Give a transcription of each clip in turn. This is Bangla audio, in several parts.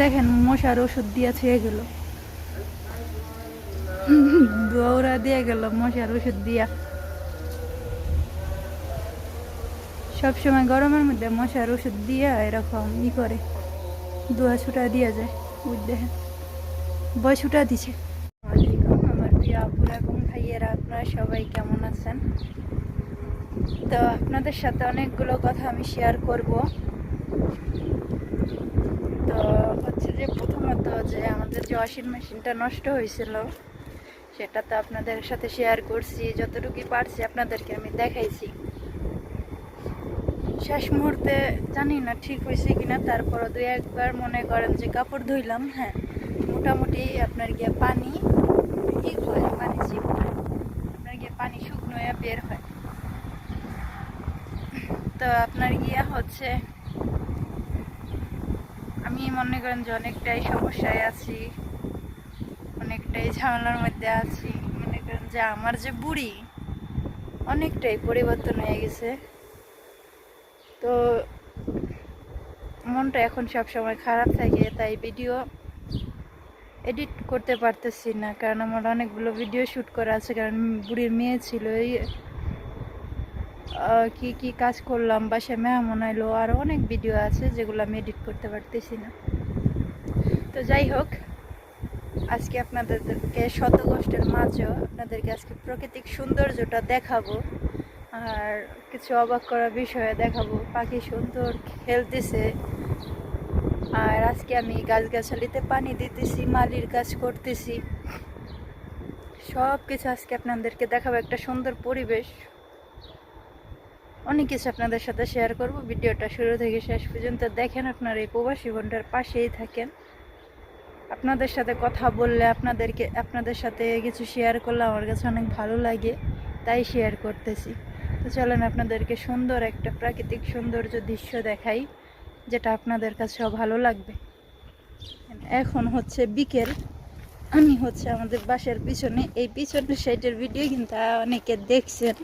দেখেন, মশার ওষুধ দিয়েছে এগুলো দৌড়া দিয়ে গেল মশার ওষুধ দিয়া। সবসময় গরমের মধ্যে মশার ওষুধ দিয়া এরকম ই করে, দুয়া ছুটা দিয়া যায়। বুঝ দেখেন বয় ছুটা দিছে। আমার প্রিয় আপুরা এবং ভাইয়েরা, আপনারা সবাই কেমন আছেন? তো আপনাদের সাথে অনেকগুলো কথা আমি শেয়ার করব। হচ্ছে যে প্রথমত যে আমাদের যে ওয়াশিং মেশিনটা নষ্ট হয়েছিল সেটা তো আপনাদের সাথে শেয়ার করছি, যতটুকু পারছি আপনাদেরকে আমি দেখাইছি। শেষ মুহূর্তে জানি না ঠিক হয়েছে কিনা, তারপরও দুই একবার মনে করেন যে কাপড় ধুইলাম হ্যাঁ মোটামুটি আপনার গিয়ে পানি ঠিক হয়, পানি আপনার গিয়ে পানি শুকনো বের হয়। তো আপনার গিয়া হচ্ছে মনে করেন যে অনেকটাই সমস্যায় আছি, অনেকটাই ঝামেলার মধ্যে আছি। মনে করেন যে আমার যে বুড়ি, অনেকটাই পরিবর্তন হয়ে গেছে। তো মনটা এখন সব সময় খারাপ থাকে, তাই ভিডিও এডিট করতে পারতেছি না। কারণ আমার অনেকগুলো ভিডিও শ্যুট করা আছে, কারণ বুড়ির মেয়ে ছিল, এই কি কি কাজ করলাম, বাসায় মেহমান এলো আরও অনেক ভিডিও আছে যেগুলো আমি এডিট করতে পারতেছি না। তো যাই হোক, আজকে আপনাদেরকে শত কষ্টের মাঝেও আপনাদেরকে আজকে প্রাকৃতিক সৌন্দর্যটা দেখাবো আর কিছু অবাক করা বিষয়ে দেখাবো। পাখি সুন্দর খেলতেছে। আর আজকে আমি গাছগাছালিতে পানি দিতেছি, মালির কাজ করতেছি। সব কিছু আজকে আপনাদেরকে দেখাবো। একটা সুন্দর পরিবেশ। অনেক কিছু আপনাদের সাথে শেয়ার করব। ভিডিওটা শুরু থেকে শেষ পর্যন্ত দেখেন আপনার এই প্রবাসী ঘণ্টার পাশেই থাকেন। আপনাদের সাথে কথা বললে আপনাদেরকে, আপনাদের সাথে কিছু শেয়ার করলে আমার কাছে অনেক ভালো লাগে, তাই শেয়ার করতেছি। তো চলেন আপনাদেরকে সুন্দর একটা প্রাকৃতিক সৌন্দর্য দৃশ্য দেখাই, যেটা আপনাদের কাছেও ভালো লাগবে। এখন হচ্ছে বিকেল, আমি হচ্ছে আমাদের বাসার পিছনে, এই পিছনের সাইডের ভিডিও কিন্তু অনেকে দেখছেন।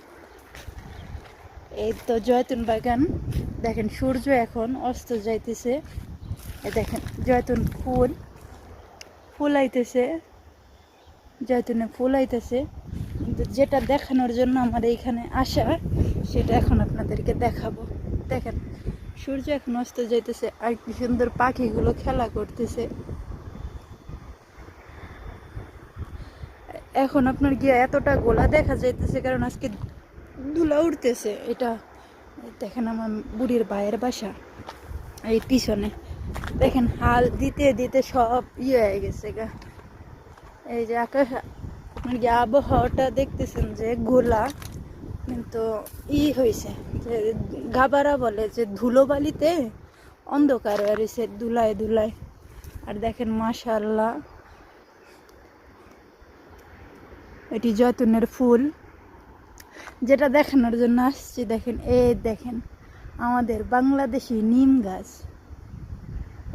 এই তো জয়তুন বাগান, দেখেন সূর্য এখন অস্ত যাইতেছে। দেখেন জয়তুন ফুল। ফুল আইতেছে। জয়তুনে ফুল আইতেছে। কিন্তু যেটা দেখানোর জন্য আমার এইখানে আসা, সেটা এখন আপনাদেরকে দেখাবো। দেখেন, সূর্য এখন অস্ত যাইতেছে আর কি সুন্দর পাখিগুলো খেলা করতেছে। এখন আপনার গিয়ে এতটা গোলা দেখা যাইতেছে, কারণ আজকে ধুলা উঠতেছে এটা, দেখেন আমার বুড়ির ভাইয়ের বাসা, এই পিছনে। দেখেন হাল দিতে দিতে সব ইয়ে হয়ে গেছে গা। এই যে আকাশ, আপনার কি আবহাওয়াটা দেখতেছেন যে গোলা? কিন্তু ই হয়েছে যে গাবারা বলে যে ধুলোবালিতে অন্ধকার হয়ে রয়েছে ধুলায় ধুলায় আর দেখেন মাশাল্লাহ এটি জয়তুনের ফুল। যেটা দেখানোর জন্য আসছি, দেখেন এ দেখেন আমাদের বাংলাদেশি নিম গাছ।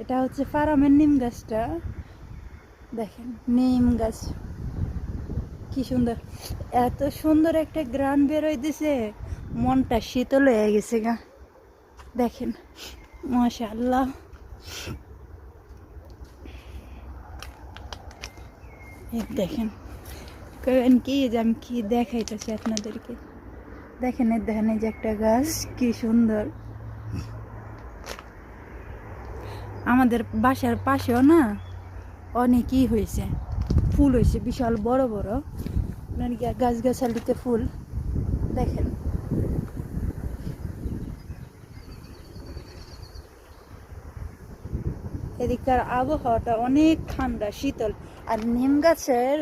এটা হচ্ছে ফারামের নিম গাছটা। দেখেন, নিম গাছ। কি সুন্দর। এত সুন্দর একটা গ্রান বেরোয় দিছে মনটা শীতল হয়ে গেছে গা। দেখেন, মাশাআল্লাহ। এই দেখেন, কেন কি যে আমি কি দেখাইতেছি আপনাদেরকে। দেখেন এই দেখেন এই যে একটা গাছ, কি সুন্দর। আমাদের বাসার পাশেও না অনেকই হয়েছে। ফুল হয়েছে, বিশাল বড় বড়। আপনার গাছ গাছালিতে ফুল। দেখেন। এদিককার আবহাওয়াটা অনেক ঠান্ডা, শীতল। আর নিম গাছের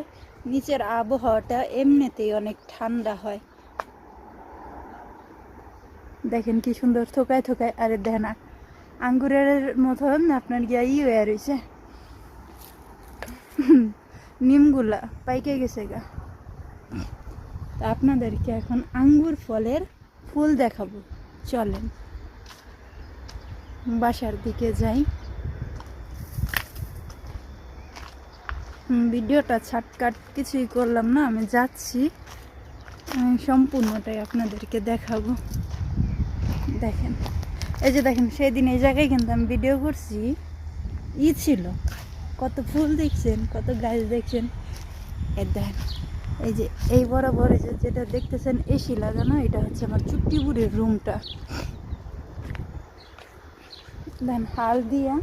নিচের আবহাওয়াটা এমনিতেই অনেক ঠান্ডা হয়। দেখেন কি সুন্দর থোকায় থোকায়। আরে দেখেন আঙ্গুরের মতন আপনার গিয়া ই হয়ে রয়েছে। নিমগুলা পাইকে গেছে গা। তা আপনাদেরকে এখন আঙ্গুর ফলের ফুল দেখাবো। চলেন। বাসার দিকে যাই। ভিডিওটা ছাটকাট কিছুই করলাম না, আমি যাচ্ছি। সম্পূর্ণটাই আপনাদেরকে দেখাবো। দেখেন। এই যে দেখেন সেই দিন এই জায়গায় কিন্তু আমি ভিডিও করছি। ই ছিল। কত ফুল দেখছেন, কত গাছ দেখছেন। এর দেন এই যে এই বরাবর এই যে যেটা দেখতেছেন এসি লাগানো এটা হচ্ছে আমার চুট্টিপুরের রুমটা দেন হাল দিয়া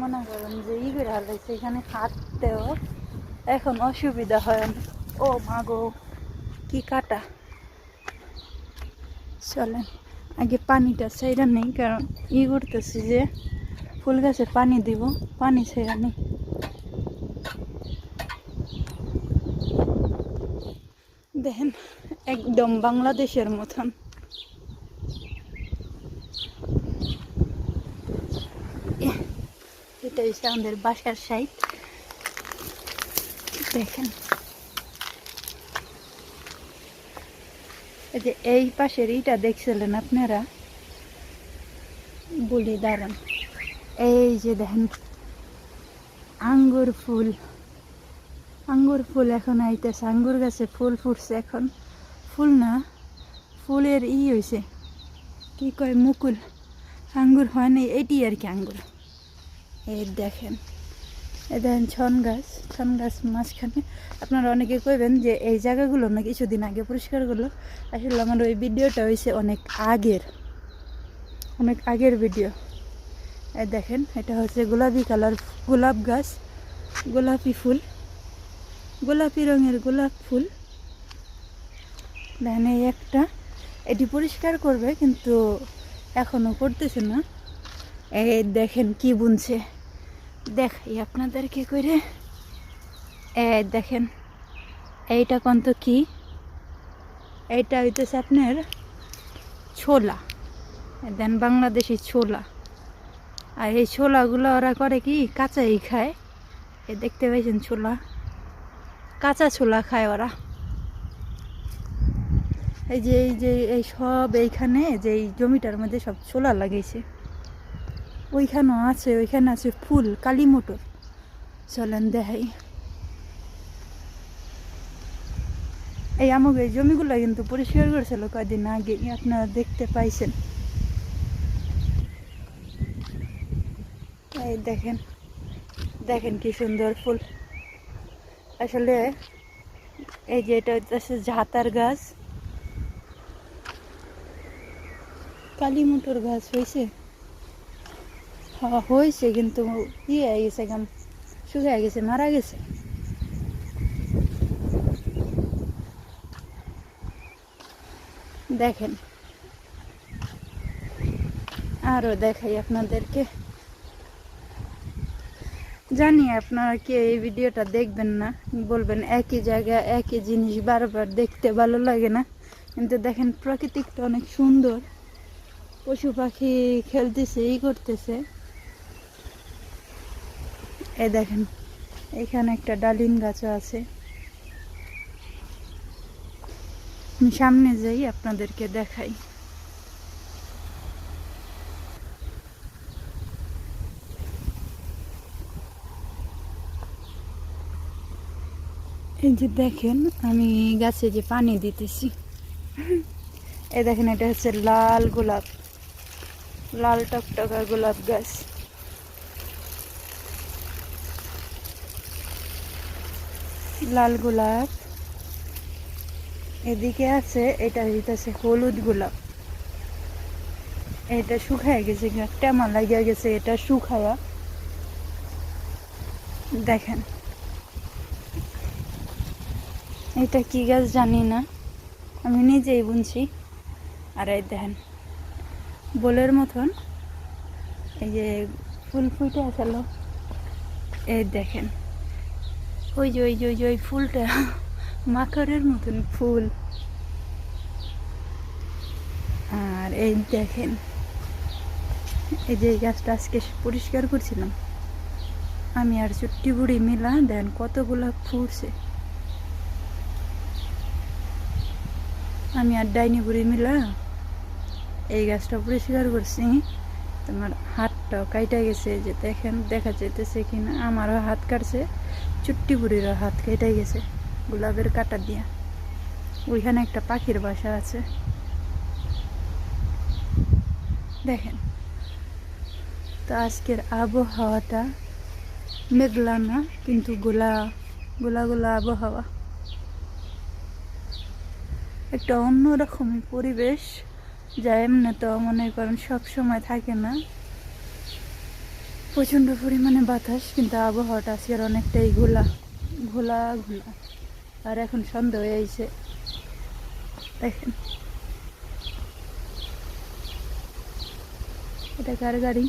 মনে করেন যে ই করে হাল দিচ্ছে এখানে হাঁটতেও এখন অসুবিধা হয় না। ও মাগো কি কাটা। চলেন। আগে পানিটা সেইটা নেই, কারণ ই করতেছি যে ফুল গাছে পানি দিব, পানি সেইটা নেই। দেখেন, একদম বাংলাদেশের মতন। এটা হচ্ছে আমাদের বাসার সাইড দেখেন। এই যে এই পাশের ইটা দেখছিলেন আপনারা? বলি, দাঁড়ান। এই যে দেখেন, আঙ্গুর ফুল। আঙ্গুর ফুল এখন আইতেছে, আঙ্গুর গাছে ফুল ফুটছে এখন। ফুল না, ফুলের ই হয়েছে কি কয়, মুকুল। আঙ্গুর হয় না এটি আর কি আঙ্গুর। এই দেখেন। দেখেন ছন গাছ ছন গাছ মাঝখানে। আপনারা অনেকে কইবেন যে এই জায়গাগুলো না কিছুদিন আগে পরিষ্কার করল। আসলে আমার ওই ভিডিওটা হয়েছে অনেক আগের অনেক আগের ভিডিও। এই দেখেন, এটা হচ্ছে গোলাপি কালার গোলাপ গাছ, গোলাপি ফুল, গোলাপি রঙের গোলাপ ফুল। দেখেন এই একটা, এটি পরিষ্কার করবে কিন্তু এখনও করতেছে না। এই দেখেন কি বুনছে। দেখাই আপনাদেরকে করে? এ, দেখেন, এইটা কন্ত কি? এইটা হইতেছে আপনার ছোলা। দেন বাংলাদেশি ছোলা। আর এই ছোলাগুলো ওরা করে কি? কাঁচাই খায়। এ, দেখতে পাইছেন ছোলা? কাঁচা ছোলা খায় ওরা। এই যে এই যে, এই সব এইখানে যে এই জমিটার মধ্যে সব ছোলা লাগিয়েছে ওইখানেও আছে, ওইখানে আছে ফুল, কালী মোটর। চলেন দেখাই। এই আমাকে এই জমিগুলো কিন্তু পরিষ্কার করেছিল কয়দিন আগে, আপনারা দেখতে পাইছেন। এই দেখেন দেখেন কি সুন্দর ফুল। আসলে এই যে এটা হচ্ছে ঝাতার গাছ। কালী মোটর গাছ হয়েছে হ্যাঁ হয়েছে, কিন্তু ইয়ে হয়ে গেছে গাম শুকিয়ে গেছে, মারা গেছে। দেখেন। আরও দেখাই আপনাদেরকে। জানি আপনারা কি এই ভিডিওটা দেখবেন না, বলবেন একই জায়গায় একই জিনিস বারবার দেখতে ভালো লাগে না। কিন্তু দেখেন প্রাকৃতিকটা অনেক সুন্দর। পশু পাখি খেলতেছে, ই করতেছে। এই দেখেন, এখানে একটা ডালিম গাছও আছে। আমি সামনে যাই, আপনাদেরকে দেখাই। এই যে দেখেন, আমি গাছে যে পানি দিতেছি। এই দেখেন, এটা হচ্ছে লাল গোলাপ, লাল টকটকা গোলাপ গাছ। লাল গোলাপ। এদিকে আছে, এটা হইতেছে হলুদ গোলাপ। এটা শুকায় গেছে টেমা লাগিয়া গেছে, এটা শুকায়া। দেখেন। এটা কি গাছ জানি না, আমি নিজেই বুনছি। আর এই দেখেন, বোলের মতন। এই যে ফুল ফুটে আসলো, এই দেখেন। ওই যে ওই যে ওই যে, ওই ফুলটা। মাকড়ের মতন ফুল। আর এই দেখেন, এই যে গাছটা আজকে পরিষ্কার করছিলাম। আমি আর চুট্টি বুড়ি মিলা দেন কতগুলা ফুটছে আমি আর ডাইনি বুড়ি মিলা এই গাছটা পরিষ্কার করছি। তোমার হাতটাও কাইটা গেছে যে দেখেন, দেখা যাইতেছে কিনা, আমারও হাত কাটছে, চুট্টি বুড়িরও হাত কেটে গেছে, গোলাপের কাটা দিয়া। ওইখানে একটা পাখির বাসা আছে। দেখেন, তো আজকের আবহাওয়াটা মেঘলা না, কিন্তু গোলা গোলা গোলা আবহাওয়া। একটা অন্যরকমই পরিবেশ। যা এমনি তো, মনে করেন সব সময় থাকে না। প্রচণ্ড পরিমাণে বাতাস, কিন্তু আবহাওয়াটা আজকের অনেকটাই ঘোলা ঘোলা ঘোলা। আর এখন সন্ধ্যা হয়ে আইছে। দেখেন। এটা কার গাড়ি?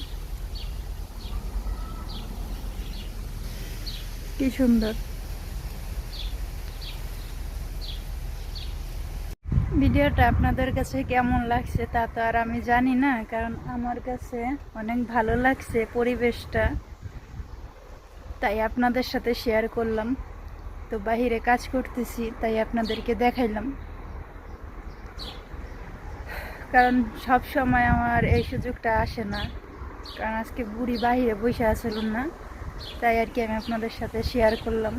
কি সুন্দর। ভিডিওটা আপনাদের কাছে কেমন লাগছে তা তো আর আমি জানি না, কারণ আমার কাছে অনেক ভালো লাগছে পরিবেশটা। তাই আপনাদের সাথে শেয়ার করলাম। তো বাহিরে কাজ করতেছি, তাই আপনাদেরকে দেখাইলাম। কারণ সব সময় আমার এই সুযোগটা আসে না, কারণ আজকে বুড়ি বাহিরে বসে আসলাম না, তাই আর কি আমি আপনাদের সাথে শেয়ার করলাম,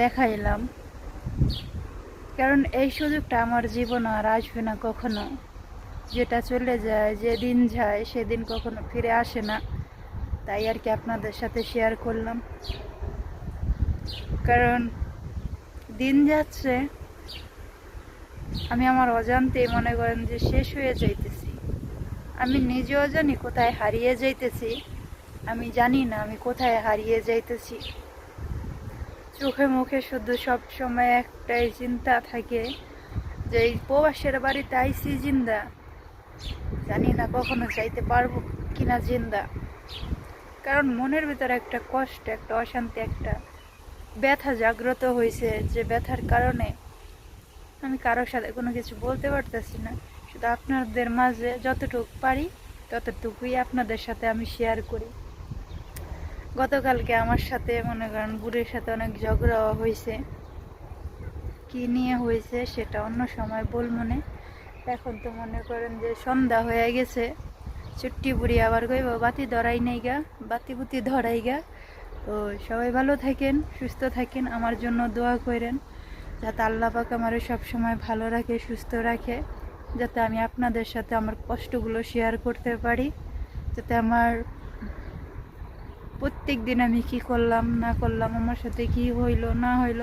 দেখাইলাম। কারণ এই সুযোগটা আমার জীবন আর আসবে না কখনো। যেটা চলে যায় যে দিন যায়, সেদিন কখনো ফিরে আসে না। তাই আর কি আপনাদের সাথে শেয়ার করলাম। কারণ দিন যাচ্ছে, আমি আমার অজান্তে মনে করেন যে শেষ হয়ে যাইতেছি। আমি নিজেও জানি কোথায় হারিয়ে যাইতেছি, আমি জানি না আমি কোথায় হারিয়ে যাইতেছি। চোখে মুখে শুধু সব সময় একটাই চিন্তা থাকে যে এই প্রবাসের বাড়িতে আইসি জিন্দা। জানি না কখনো যাইতে পারব কিনা জিন্দা। কারণ মনের ভিতরে একটা কষ্ট, একটা অশান্তি, একটা ব্যথা জাগ্রত হয়েছে যে ব্যথার কারণে আমি কারোর সাথে কোনো কিছু বলতে পারতেছি না। শুধু আপনাদের মাঝে যতটুকু পারি ততটুকুই আপনাদের সাথে আমি শেয়ার করি। গতকালকে আমার সাথে, মনে করেন, বুড়ির সাথে অনেক ঝগড়া হয়েছে। কি নিয়ে হয়েছে সেটা অন্য সময় বল মনে এখন তো মনে করেন যে সন্ধ্যা হয়ে গেছে। ছুট্টি বুড়ি আবার কইব, বাতি ধরাই নাই গা, বাতি বুতি ধরাই গা। তো সবাই ভালো থাকেন, সুস্থ থাকেন, আমার জন্য দোয়া করেন। যাতে আল্লাহ পাক আমার সবসময় ভালো রাখে, সুস্থ রাখে। যাতে আমি আপনাদের সাথে আমার কষ্টগুলো শেয়ার করতে পারি। যাতে আমার প্রত্যেক দিন আমি কি করলাম, না করলাম, আমার সাথে কি হইল, না হইল,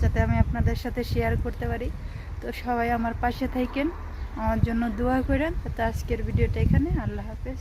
যাতে আমি আপনাদের সাথে শেয়ার করতে পারি। তো সবাই আমার পাশে থাকেন, আমার জন্য দোয়া করেন। তো আজকের ভিডিওটা এখানে, আল্লাহ হাফেজ।